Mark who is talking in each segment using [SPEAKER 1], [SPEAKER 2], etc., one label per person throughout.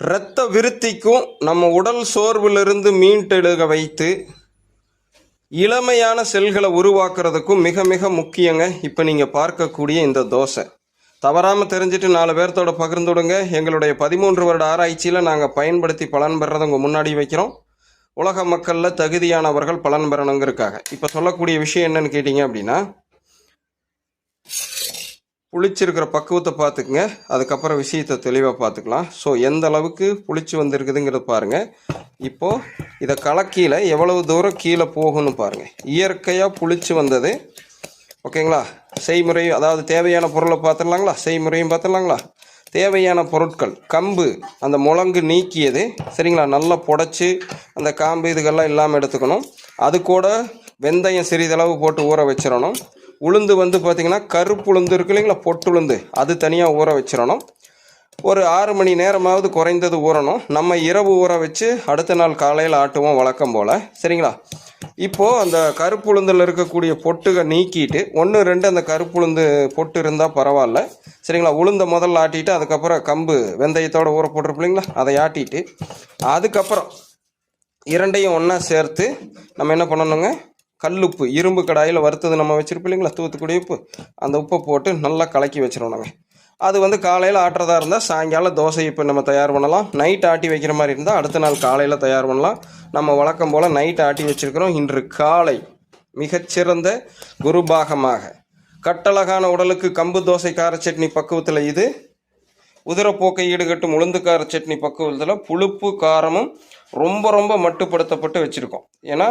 [SPEAKER 1] இரத்த விருத்திக்கும் நம்ம உடல் சோர்விலிருந்து மீண்டெழுக வைத்து இளமையான செல்களை உருவாக்குறதுக்கும் மிக மிக முக்கியங்க. இப்போ நீங்கள் பார்க்கக்கூடிய இந்த தோசை. தவறாமல் தெரிஞ்சுட்டு நாலு பேர்த்தோட பகிர்ந்து விடுங்க எங்களுடைய பதிமூன்று வருட ஆராய்ச்சியில் நாங்கள் பயன்படுத்தி பலன் பெறதை உங்கள் முன்னாடி வைக்கிறோம். உலக மக்களில் தகுதியானவர்கள் பலன் பெறணுங்கிறக்காக இப்போ சொல்லக்கூடிய விஷயம் என்னன்னு கேட்டிங்க அப்படின்னா புளிச்சிருக்கிற பக்குவத்தை பார்த்துக்குங்க. அதுக்கப்புறம் விஷயத்தை தெளிவாக பார்த்துக்கலாம். ஸோ எந்த அளவுக்கு புளிச்சு வந்திருக்குதுங்கிறத பாருங்கள் இப்போது இதை கலக்கீழே எவ்வளவு தூரம் கீழே போகும்னு பாருங்கள் இயற்கையாக புளிச்சு வந்தது. ஓகேங்களா? செய்முறையும் அதாவது தேவையான பொருளை பார்த்துடலாங்களா? செய்முறையும் பார்த்துடலாங்களா? தேவையான பொருட்கள் கம்பு அந்த முழங்கு நீக்கியது. சரிங்களா? நல்லா புடச்சி அந்த காம்பு இதுகெல்லாம் இல்லாமல் எடுத்துக்கணும். அது கூட வெந்தயம் சிறிதளவு போட்டு ஊற வச்சிடணும். உளுந்து வந்து பார்த்திங்கன்னா கருப்பு உளுந்து இருக்கு இல்லைங்களா? பொட்டு உளுந்து. அது தனியாக ஊற வச்சிடணும். ஒரு ஆறு மணி நேரமாவது குறைந்தது ஊறணும். நம்ம இரவு ஊற வச்சு அடுத்த நாள் காலையில் ஆட்டுவோம் வழக்கம் போல். சரிங்களா? இப்போது அந்த கருப்புளுந்தில் இருக்கக்கூடிய பொட்டுக நீக்கிட்டு ஒன்று ரெண்டு அந்த கருப்புளுந்து பொட்டு இருந்தால் பரவாயில்ல. சரிங்களா? உளுந்தை முதல்ல ஆட்டிட்டு அதுக்கப்புறம் கம்பு வெந்தயத்தோடு ஊற போட்டிருப்பில்லைங்களா அதை ஆட்டிட்டு அதுக்கப்புறம் இரண்டையும் ஒன்றா சேர்த்து நம்ம என்ன பண்ணணுங்க? கல்லுப்பு இரும்பு கடாயில் வறுத்தது நம்ம வச்சுருப்போம் இல்லைங்களா? தூத்துக்குடி உப்பு. அந்த உப்பை போட்டு நல்லா கலக்கி வச்சிடணுங்க அது வந்து காலையில் ஆட்டுறதா இருந்தால் சாயங்காலம் தோசை இப்போ நம்ம தயார் பண்ணலாம். நைட் ஆட்டி வைக்கிற மாதிரி இருந்தால் அடுத்த நாள் காலையில் தயார் பண்ணலாம். நம்ம வழக்கம் போல் நைட் ஆட்டி வச்சுருக்கிறோம். இன்று காலை மிகச்சிறந்த குருபாகமாக கட்டழகான உடலுக்கு கம்பு தோசை கார சட்னி பக்குவத்தில் இது. உதிரப்போக்கை ஈடுகட்டும் உளுந்துக்கார சட்னி பக்குவத்தில் புளிப்பு காரமும் ரொம்ப ரொம்ப மட்டுப்படுத்தப்பட்டு வச்சுருக்கோம். ஏன்னா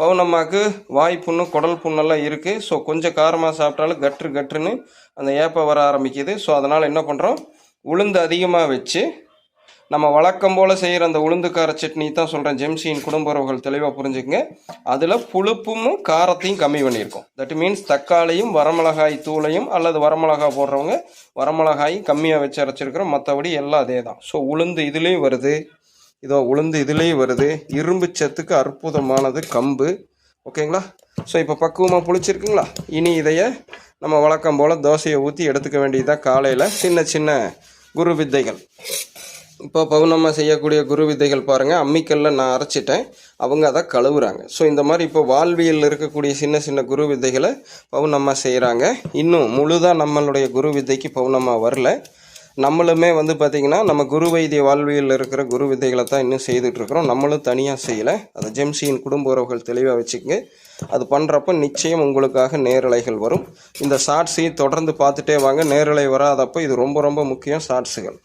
[SPEAKER 1] பவுனம்மாவுக்கு வாய் புண்ணு குடல் புண்ணெல்லாம் இருக்குது ஸோ கொஞ்சம் காரமாக சாப்பிட்டாலும் கற்று கற்றுன்னு அந்த ஏப்பம் வர ஆரம்பிக்குது. ஸோ அதனால் என்ன பண்ணுறோம் உளுந்து அதிகமாக வச்சு நம்ம வழக்கம் போல் செய்கிற அந்த உளுந்துக்கார சட்னி தான் சொல்கிறேன் ஜெம்சியின் குடும்ப உறவுகள் தெளிவாக புரிஞ்சுக்கங்க. அதில் புழுப்பும் காரத்தையும் கம்மி பண்ணியிருக்கோம். தட் மீன்ஸ் தக்காளியும் வரமிளகாய் தூளையும் அல்லது வரமிளகாய் போடுறவங்க வரமிளகாயும் கம்மியாக வச்சு அரைச்சிருக்கிறோம் மற்றபடி எல்லாம் அதே தான் ஸோ உளுந்து இதுலேயும் வருது. இதோ உளுந்து இதுலேயும் வருது. இரும்பு சத்துக்கு அற்புதமானது கம்பு. ஓகேங்களா? ஸோ இப்போ பக்குவமாக புளிச்சிருக்குங்களா? இனி இதைய நம்ம வழக்கம் போல் தோசையை ஊற்றி எடுத்துக்க வேண்டியதுதான் காலையில். சின்ன சின்ன குரு வித்தைகள். இப்போ பௌர்ணமா செய்யக்கூடிய குரு வித்தைகள் பாருங்கள் அம்மிக்கல்ல நான் அரைச்சிட்டேன். அவங்க அதை கழுவுறாங்க. ஸோ இந்த மாதிரி இப்போ வாழ்வியலில் இருக்கக்கூடிய சின்ன சின்ன குரு வித்தைகளை பௌர்ணமா செய்கிறாங்க இன்னும் முழுதாக நம்மளுடைய குரு வித்தைக்கு பௌர்ணமா வரல. நம்மளுமே வந்து பார்த்திங்கன்னா நம்ம குரு வைத்திய வாழ்வியலில் இருக்கிற குரு வித்தைகளை தான் இன்னும் செய்துட்ருக்குறோம் நம்மளும் தனியாக செய்யலை. அதை ஜெம்சியின் குடும்ப உறவுகள் தெளிவாக வச்சுக்கங்க. அது பண்ணுறப்ப நிச்சயம் உங்களுக்காக நேரலைகள் வரும். இந்த ஷார்ட்ஸையும் தொடர்ந்து பார்த்துட்டே வாங்க. நேரலை வராதப்போ இது ரொம்ப ரொம்ப முக்கியம் ஷார்ட்ஸுகள்